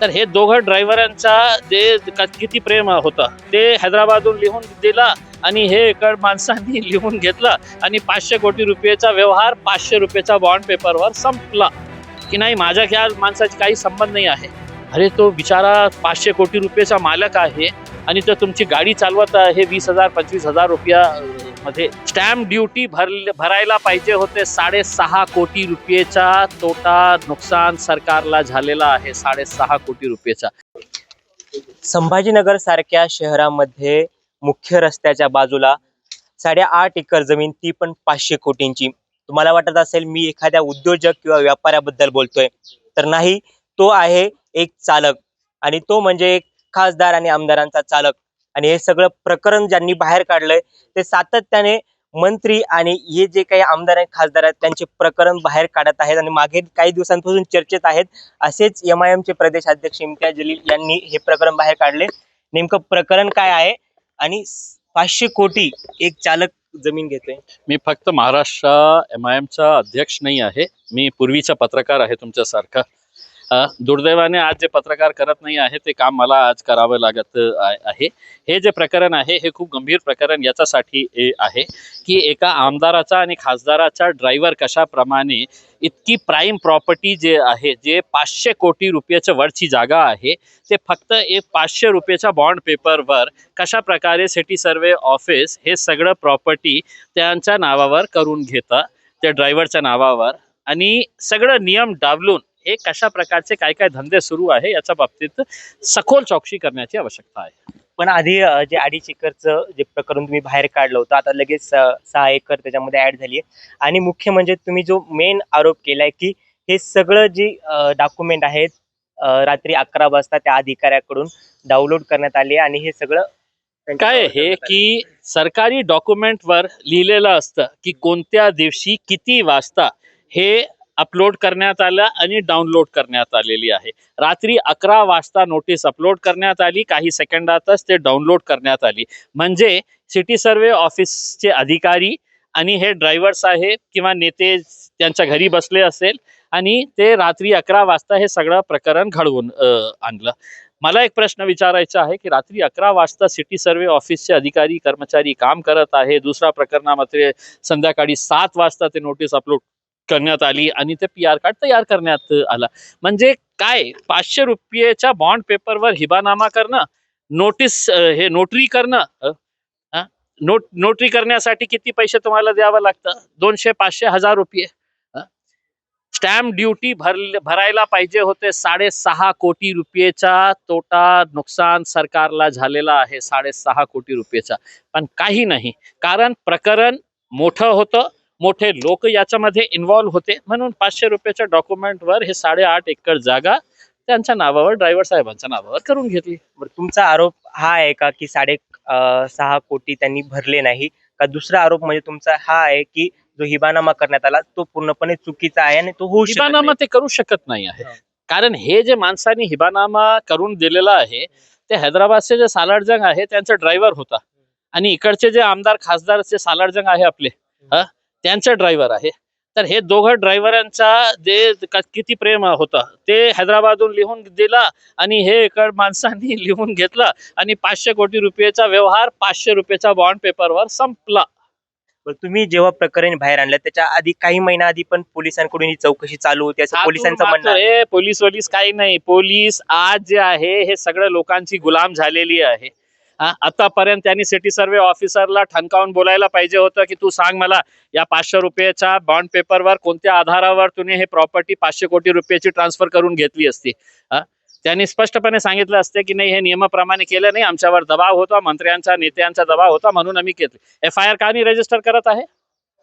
तर हे दोघं ड्रायव्हरांचा जे क- किती प्रेम होतं ते हैदराबादहून लिहून दिला आणि हे एकड माणसांनी लिहून घेतलं आणि पाचशे कोटी रुपयेचा व्यवहार पाचशे रुपयेचा बॉन्ड पेपरवर संपला. की नाही माझ्या ह्या माणसाची काही संबंध नाही आहे. अरे तो बिचारा पाचशे कोटी रुपयेचा मालक आहे आणि तो तुमची गाडी चालवत आहे वीस हजार पंचवीस हजार रुपया मध्ये स्टॅम्प ड्युटी भर भरायला पाहिजे होते. साडेसहा कोटी रुपयेचा तोटा नुकसान सरकारला झालेला आहे साडेसहा कोटी रुपयेचा. संभाजीनगर सारख्या शहरामध्ये मुख्य रस्त्याच्या बाजूला साडेआठ एकर जमीन ती पण पाचशे कोटींची. तुम्हाला वाटत असेल मी एखाद्या उद्योजक किंवा व्यापाऱ्याबद्दल बोलतोय. तर नाही तो आहे एक चालक. आणि तो म्हणजे एक खासदार आणि आमदारांचा चालक. आणि हे सगळं प्रकरण ज्यांनी बाहेर काढलंय ते सातत्याने मंत्री आणि हे जे काही आमदार आहेत खासदार आहेत त्यांचे प्रकरण बाहेर काढत आहेत आणि मागे काही दिवसांपासून चर्चेत आहेत. असेच एम आय एमचे प्रदेश अध्यक्ष इम्तियाज जलील यांनी हे प्रकरण बाहेर काढले. नेमकं प्रकरण काय आहे आणि पाचशे कोटी एक चालक जमीन घेतोय मी फक्त महाराष्ट्र एम आय एमचा अध्यक्ष नाही आहे मी पूर्वीचा पत्रकार आहे तुमच्यासारखा. दुर्दैवाने आज जे पत्रकार करत नाही आहे ते काम मला आज करावं लागत आहे. हे जे प्रकरण आहे हे खूप गंभीर प्रकरण याच्यासाठी आहे की एका आमदाराचा आणि खासदाराचा ड्रायव्हर कशाप्रमाणे इतकी प्राईम प्रॉपर्टी जे आहे जे पाचशे कोटी रुपयाच्या वरची जागा आहे ते फक्त एक पाचशे रुपयाच्या बॉन्ड पेपरवर कशा प्रकारे सिटी सर्वे ऑफिस हे सगळं प्रॉपर्टी त्यांच्या नावावर करून घेतं त्या ड्रायव्हरच्या नावावर. आणि सगळं नियम डावलून हे कशा प्रकारचे काय काय धंदे सुरू आहे याच्या बाबतीत सखोल चौकशी करण्याची आवश्यकता आहे पण आधी जे अडीच एकरचं जे प्रकरण तुम्ही बाहेर काढलं होतं आता लगेच सहा एकर त्याच्यामध्ये ऍड झाली आहे आणि मुख्य म्हणजे तुम्ही जो मेन आरोप केलाय की हे सगळं जी डॉक्युमेंट आहेत रात्री अकरा वाजता त्या अधिकाऱ्याकडून डाउनलोड करण्यात आली आणि हे सगळं काय हे. की सरकारी डॉक्युमेंटवर लिहिलेलं असतं की कोणत्या दिवशी किती वाजता हे अपलोड करण्यात आलं आणि डाउनलोड करण्यात आलेली आहे. रात्री अकरा वाजता नोटीस अपलोड करण्यात आली. काही सेकंदातच ते डाउनलोड करण्यात आली. म्हणजे सिटी सर्वे ऑफिसचे अधिकारी आणि हे ड्रायव्हर्स आहे किंवा नेते त्यांच्या घरी बसले असेल आणि ते रात्री अकरा वाजता हे सगळं प्रकरण घडवून आणलं. मला एक प्रश्न विचारायचा आहे की रात्री अकरा वाजता सिटी सर्वे ऑफिसचे अधिकारी कर्मचारी काम करत आहे. दुसऱ्या प्रकरणामध्ये संध्याकाळी सात वाजता ते नोटीस अपलोड करण्यात आली आणि ते पी आर कार्ड तयार करण्यात आला. म्हणजे काय? पाचशे रुपयेच्या बॉन्ड पेपरवर हिबानामा करणं नोटीस हे नोटरी करणं नोट नोटरी करण्यासाठी किती पैसे तुम्हाला द्यावं लागतं? दोनशे पाचशे हजार रुपये. स्टॅम्प ड्युटी भर भरायला पाहिजे होते साडेसहा कोटी रुपयेचा तोटा नुकसान सरकारला झालेला आहे साडेसहा कोटी रुपयेचा. पण काही नाही. कारण प्रकरण मोठं होतं मोठे लोक याच्यामध्ये इन्व्हॉल्व्ह होते. म्हणून पाचशे रुपयाच्या डॉक्युमेंटवर हे साडेआठ एकर जागा त्यांच्या नावावर ड्रायव्हर साहेबांच्या नावावर करून घेतली. बरं, तुमचा आरोप हा आहे का की साडे अं, सहा कोटी त्यांनी भरले नाही? का दुसरा आरोप म्हणजे तुमचा हा आहे की जो हिबानामा करण्यात आला तो पूर्णपणे चुकीचा आहे आणि तो होऊ शकत हिबानामा. ते करू शकत नाही आहे. हा. कारण हे जे माणसांनी हिबानामा करून दिलेला आहे ते हैदराबादचे जे सालारजंग आहे त्यांचा ड्रायव्हर होता. आणि इकडचे जे आमदार खासदारचे सालारजंग आहे आपले हा, त्यांचा ड्रायव्हर आहे. तर हे दोघं ड्रायव्हरांचा जे किती प्रेम होतं ते हैदराबादहून लिहून दिला आणि हे इकड माणसांनी लिहून घेतलं आणि पाचशे कोटी रुपयेचा व्यवहार पाचशे रुपयेचा बॉन्ड पेपरवर संपला. तुम्ही जेव्हा प्रकरण बाहेर आणलं त्याच्या आधी काही महिना आधी पण पोलिसांकडून ही चौकशी चालू होती असं पोलिसांचं म्हणणं पोलीस वलीस काही नाही. पोलीस आज जे आहे हे सगळं लोकांची गुलाम झालेली आहे. आतापर्यंत त्यांनी सिटी सर्वे ऑफिसरला ठणकावून बोलायला पाहिजे होतं की तू सांग मला या पाचशे रुपयाच्या बॉन्ड पेपरवर कोणत्या आधारावर तुम्ही हे प्रॉपर्टी पाचशे कोटी रुपयाची ट्रान्सफर करून घेतली असती? त्यांनी स्पष्टपणे सांगितलं असते की नाही हे नियमाप्रमाणे केलं नाही आमच्यावर दबाव होता मंत्र्यांचा नेत्यांचा दबाव होता म्हणून आम्ही घेतले एफ आय आर का नाही रजिस्टर करत आहे?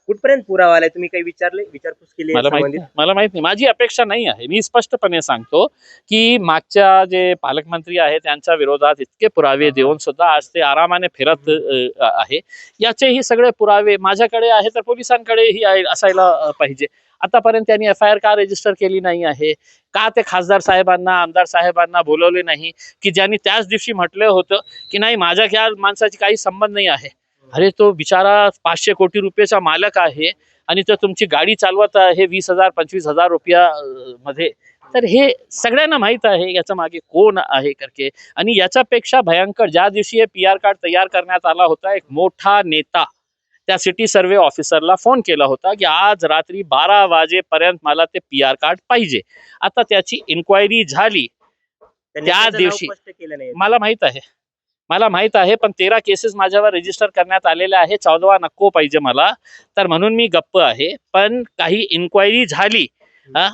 कुठपर्यंत पुरावा आलाय? तुम्ही काही विचारले विचारपूस केली मला माहीत संबंधित? नाही. मला माहीत नाही. माझी अपेक्षा नाही आहे. मी स्पष्टपणे सांगतो की मागच्या जे पालकमंत्री आहे त्यांच्या विरोधात इतके पुरावे देऊन सुद्धा आज ते आरामाने फिरत अ, आहे. याचेही सगळे पुरावे माझ्याकडे आहे तर पोलिसांकडेही आहे- असायला अ, पाहिजे. आतापर्यंत त्यांनी एफ आय आर का रजिस्टर केली नाही आहे? का ते खासदार साहेबांना आमदार साहेबांना बोलवले नाही? की ज्यांनी त्याच दिवशी म्हटलं होतं की नाही माझ्या या माणसाची काही संबंध नाही आहे. अरे तो बिचारा पाचशे कोटी रुपयेचा मालक आहे आणि तो तुमची गाडी चालवत आहे वीस हजार पंचवीस हजार रुपया मध्ये. तर हे सगळ्यांना माहीत आहे याच्या मागे कोण आहे करके. आणि याच्यापेक्षा भयंकर ज्या दिवशी हे पी आर कार्ड तयार करण्यात आला होता एक मोठा नेता त्या सिटी सर्वे ऑफिसरला फोन केला होता की आज रात्री बारा वाजेपर्यंत मला ते पी आर कार्ड पाहिजे. आता त्याची इन्क्वायरी झाली. त्या दिवशी- मला माहीत आहे. मला माहीत आहे पण तेरा केसेस माझ्यावर रजिस्टर करण्यात आलेल्या आहे. चौदावा नको पाहिजे मला. तर म्हणून मी गप्प आहे. पण काही इन्क्वायरी झाली हा?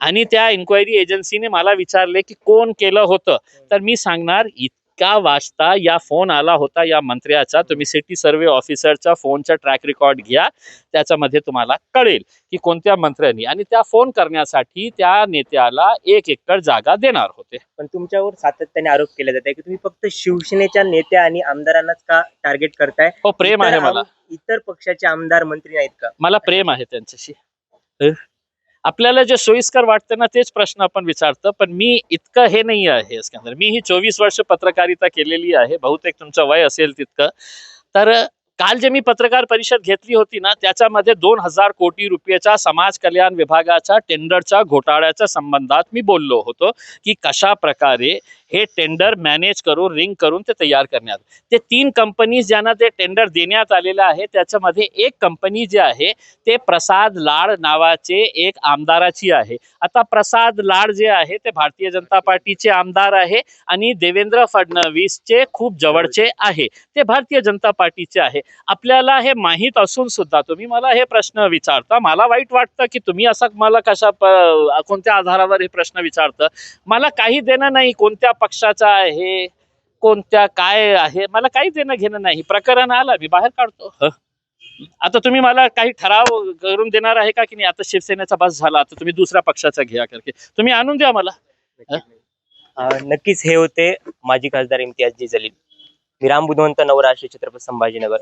आणि त्या इन्क्वायरी एजन्सीने मला विचारले की कोण केलं होतं? तर मी सांगणार इतका वाजता या फोन आला होता या मंत्र्याचा. तुम्ही सिटी सर्वे ऑफिसरचा फोनचा ट्रॅक रेकॉर्ड घ्या. त्याच्यामध्ये तुम्हाला कळेल की कोणत्या मंत्र्यांनी आणि त्या फोन करण्यासाठी त्या नेत्याला एक एकर जागा देणार होते. पण तुमच्यावर सातत्याने आरोप केले जात आहे की तुम्ही फक्त शिवसेनेच्या नेत्या आणि आमदारांनाच का टार्गेट करताय? हो प्रेम आहे मला. इतर पक्षाचे आमदार मंत्री नाहीत का? मला प्रेम आहे त्यांच्याशी? आपल्याला जे सोयीस्कर वाटतं ना तेच प्रश्न आपण विचारतो. पण मी इतकं हे नाही आहे मी ही चोवीस वर्ष पत्रकारिता केलेली आहे. बहुतेक तुमचं वय असेल तितकं. तर काल जे मी पत्रकार परिषद घेतली होती ना त्याच्यामध्ये दोन हजार कोटी रुपयाच्या समाज कल्याण विभागाच्या टेंडरच्या घोटाळ्याच्या संबंधात मी बोललो होतो की कशा प्रकारे हे टेंडर मॅनेज करून रिंग करून ते तयार करण्यात ते तीन कंपनीज ज्यांना ते टेंडर देण्यात आलेलं आहे त्याच्यामध्ये एक कंपनी जी आहे ते प्रसाद लाड नावाचे एक आमदाराची आहे. आता प्रसाद लाड जे आहे ते भारतीय जनता पार्टीचे आमदार आहे आणि देवेंद्र फडणवीसचे खूप जवळचे आहे. ते भारतीय जनता पार्टीचे आहे. आपल्याला हे माहीत असून सुद्धा तुम्ही मला हे प्रश्न विचारता मला वाईट वाटतं की तुम्ही असं मला कशा कोणत्या आधारावर हे प्रश्न विचारता? मला काही देणं नाही कोणत्या पक्षाचा आहे कोणत्या काय आहे मला काही देणं घेणं नाही. प्रकरण आलं मी बाहेर काढतो. आता तुम्ही मला काही ठराव करून देणार आहे का की नाही? आता शिवसेनेचा बस झाला आता तुम्ही दुसऱ्या पक्षाचा घ्या करके. तुम्ही आणून द्या मला. नक्कीच. हे होते माजी खासदार इम्तियाजी जलील विराम राम बुधवंत नवराष्ट्रीय छत्रपती संभाजीनगर.